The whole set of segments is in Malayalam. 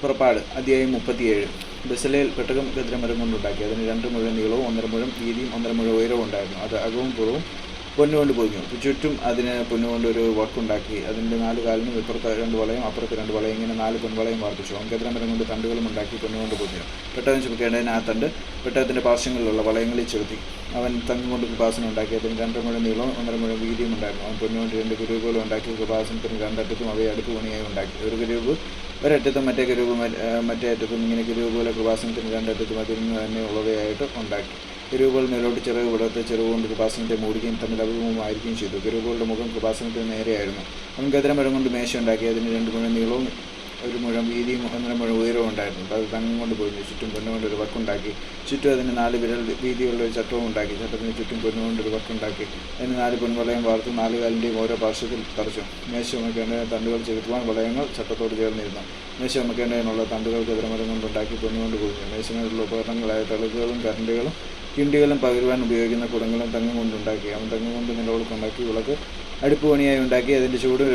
പുറപ്പാട് അധ്യായം മുപ്പത്തിയേഴ്. ബസലേൽ പെട്ടകം ഗദ്രമരം കൊണ്ടുണ്ടാക്കി അതിന് രണ്ട് മുഴം നീളവും ഒന്നര മുഴം വീതിയും ഒന്നര മുഴം ഉയരവും ഉണ്ടായിരുന്നു. അത് അകവും പുറവും പൊന്നുകൊണ്ട് പൊതിഞ്ഞു ചുറ്റും അതിന് പൊന്നുകൊണ്ട് ഒരു വർക്കുണ്ടാക്കി അതിന്റെ നാല് കാലിനും ഇപ്പുറത്ത് രണ്ട് വളയും അപ്പുറത്ത് രണ്ട് വളയും ഇങ്ങനെ നാല് പൊൻവളയും വാർപ്പിച്ചു. അങ്കദ്രമരം കൊണ്ട് തണ്ടുകളും ഉണ്ടാക്കി പൊന്നുകൊണ്ട് പൊതിഞ്ഞു പെട്ടകം ചുമക്കേണ്ടതിന് ആ തണ്ട് പെട്ടകത്തിന്റെ പാർശ്വങ്ങളിലുള്ള വളയങ്ങളിൽ ചെലുത്തി. അവൻ തങ്കം കൊണ്ട് കൃപാസനം ഉണ്ടാക്കി. അതിന് രണ്ടര മുഴം നീളവും ഒന്നര മുഴം വീതിയും ഉണ്ടായിരുന്നു. അവൻ പൊന്നുകൊണ്ട് രണ്ട് കുരുവുകളും ഉണ്ടാക്കി. കൃപാസനത്തിന് രണ്ടറ്റത്തും അവയെ അടുപ്പ് പണിയായി ഉണ്ടാക്കി. ഒരു കുരുവ് ഒരറ്റത്തും മറ്റേ കുരുവ് മറ്റേ അറ്റത്തും ഇങ്ങനെ കുരുവ് പോലെ കൃപാസനത്തിന് രണ്ടറ്റത്തും അതിൽ നിന്ന് തന്നെ ഉള്ളവയായിട്ട് ഉണ്ടാക്കി. കരുവുകൾ മേലോട്ട് ചിറക് വിടർത്ത് ചെറുകൊണ്ട് കൃപാസനത്തെ മൂടുകയും തമ്മിൽ അഭിമുഖമായിരിക്കുകയും ചെയ്തു. കരുവുകളുടെ മുഖം കൃപാസനത്തിന് നേരെയായിരുന്നു. അവൻ മരം കൊണ്ട് മേശ ഉണ്ടാക്കി അതിന് രണ്ട് മുഴം നീളവും ഒരു മുഴം വീതിയും ഒന്നര മുഴം ഉയരവും ഉണ്ടായിരുന്നു അത് തങ്ങം കൊണ്ട് പൊഴിഞ്ഞു ചുറ്റും പൊന്നുകൊണ്ട് ഒരു വക്കുണ്ടാക്കി ചുറ്റും അതിന് നാല് വിരൽ വീതിയുള്ള ഒരു ചട്ടവും ഉണ്ടാക്കി. ചട്ടത്തിന് ചുറ്റും പൊന്നുകൊണ്ട് ഒരു വക്കുണ്ടാക്കി അതിന് നാല് പൊൻവളയം വാർത്ത് നാല് കാലിന്റെയും ഓരോ പാർശ്വത്തിൽ തറച്ചു മേശ ചുമക്കേണ്ട തണ്ടുകൾ ചെലുത്തുവാൻ വളയങ്ങൾ ചട്ടത്തോട് ചേർന്നിരുന്നു. മേശ ചുമക്കേണ്ടതിനുള്ള തണ്ടുകൾ ചതുരമരം കൊണ്ടുണ്ടാക്കി പൊന്നുകൊണ്ട് പൊഴിഞ്ഞു മേശമേലുള്ള ഉപകരണങ്ങളായ തെളുക്കുകളും കരണ്ടുകളും കിണ്ടികളും പകരുവാൻ ഉപയോഗിക്കുന്ന കുടങ്ങളും തെങ്ങും കൊണ്ടുണ്ടാക്കി. അവൻ തെങ്ങും കൊണ്ട് നിലവിളക്കുണ്ടാക്കി വിളക്ക് അടുപ്പ് പണിയായി ഉണ്ടാക്കി. അതിന്റെ ചൂട്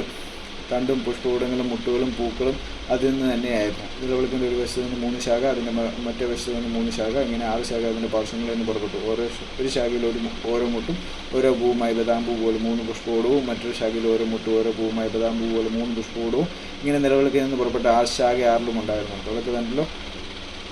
തണ്ടും പുഷ്പകൂടങ്ങളും മുട്ടുകളും പൂക്കളും അതിൽ നിന്ന് തന്നെയായിരുന്നു. നിലവിളക്കിന്റെ ഒരു വശത്ത് നിന്ന് മൂന്ന് ശാഖ അതിന്റെ മറ്റേ വശത്ത് നിന്ന് മൂന്ന് ശാഖ ഇങ്ങനെ ആറ് ശാഖ അതിന്റെ പാർശ്വങ്ങളിൽ നിന്ന് പുറപ്പെട്ടു. ഓരോ ഒരു ശാഖയിൽ ഒരു ഓരോ മുട്ടും ഓരോ പൂവുമായി ബദാംപൂ പോലെ മൂന്ന് പുഷ്പകൂടവും മറ്റൊരു ശാഖയിൽ ഓരോ മുട്ടും ഓരോ പൂവുമായി ബദാംപൂ പോലെ മൂന്ന് പുഷ്പകൂടവും ഇങ്ങനെ നിലവിളക്കിൽ നിന്ന് പുറപ്പെട്ട ആറ് ശാഖ ആറിലും ഉണ്ടായിരുന്നു. വിളക്ക് തണ്ടിലോ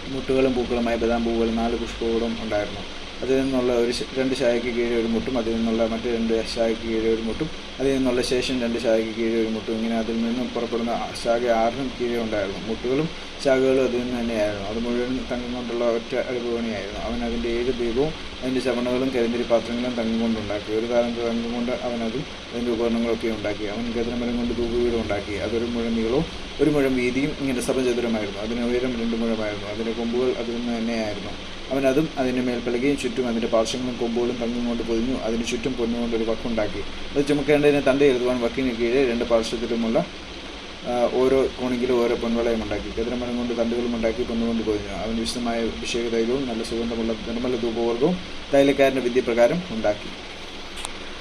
മുട്ടുകളും പൂക്കളുമായി ബദാം പൂവുകൾ നാല് പുഷ്പങ്ങളും ഉണ്ടായിരുന്നു. അതിൽ നിന്നുള്ള ഒരു രണ്ട് ശാഖയ്ക്ക് കീഴെ ഒരു മുട്ടും അതിൽ നിന്നുള്ള മറ്റ് രണ്ട് ശാഖയ്ക്ക് കീഴെ ഒരു മുട്ടും അതിൽ നിന്നുള്ള ശേഷം രണ്ട് ശാഖയ്ക്ക് കീഴെ ഒരു മുട്ടും. ഇങ്ങനെ അതിൽ നിന്നും പുറപ്പെടുന്ന ശാഖ ആറിനും കീഴെ ഉണ്ടായിരുന്നു. മുട്ടുകളും ശാഖകളും അതിൽ നിന്ന് തന്നെയായിരുന്നു. അത് മുഴുവൻ തങ്കം കൊണ്ടുള്ള ഒറ്റ അടുപ്പണിയായിരുന്നു അവൻ അതിന്റെ ഏഴ് ദീപവും അതിന്റെ ചവണകളും കരിന്തിരി പാത്രങ്ങളും തങ്കം കൊണ്ടുണ്ടാക്കി ഒരു കാലം തങ്കം കൊണ്ട് അവൻ അതിൽ അതിന്റെ ഉപകരണങ്ങളൊക്കെ ഉണ്ടാക്കി. അവൻ ഗതനമരം കൊണ്ട് തൂക്കുവീട് ഉണ്ടാക്കി. അതൊരു മുഴുവൻ നീളവും ഒരു മുഴം വീതിയും ഇങ്ങനെ സമചതുരമായിരുന്നു അതിന് ഉയരം രണ്ട് മുഴമായിരുന്നു. അതിന്റെ കൊമ്പുകൾ അതിൽ നിന്ന് തന്നെയായിരുന്നു. അവൻ അതും അതിന്റെ മേൽപ്പലകയും ചുറ്റും അതിന്റെ പാർശ്വങ്ങളും കൊമ്പുകളും തങ്ങും കൊണ്ട് പൊതിഞ്ഞു അതിന് ചുറ്റും പൊന്നുകൊണ്ട് ഒരു വക്കുണ്ടാക്കി. അത് ചുമക്കേണ്ടതിന് തണ്ട എഴുതുവാൻ വക്കിന് കീഴെ രണ്ട് പാർശ്വത്തിലുമുള്ള ഓരോ കോണിങ്കിലും ഓരോ പൊൻവളയും ഉണ്ടാക്കി. കതിരമരം കൊണ്ട് തണ്ടുകളും ഉണ്ടാക്കി പൊന്നുകൊണ്ട് പൊതിഞ്ഞു. അവൻ വിശദമായ അഭിഷേക തൈലവും നല്ല സുഗന്ധമുള്ള നിർമ്മല ധൂപവർഗവും തൈലക്കാരന്റെ വിദ്യപ്രകാരം ഉണ്ടാക്കി.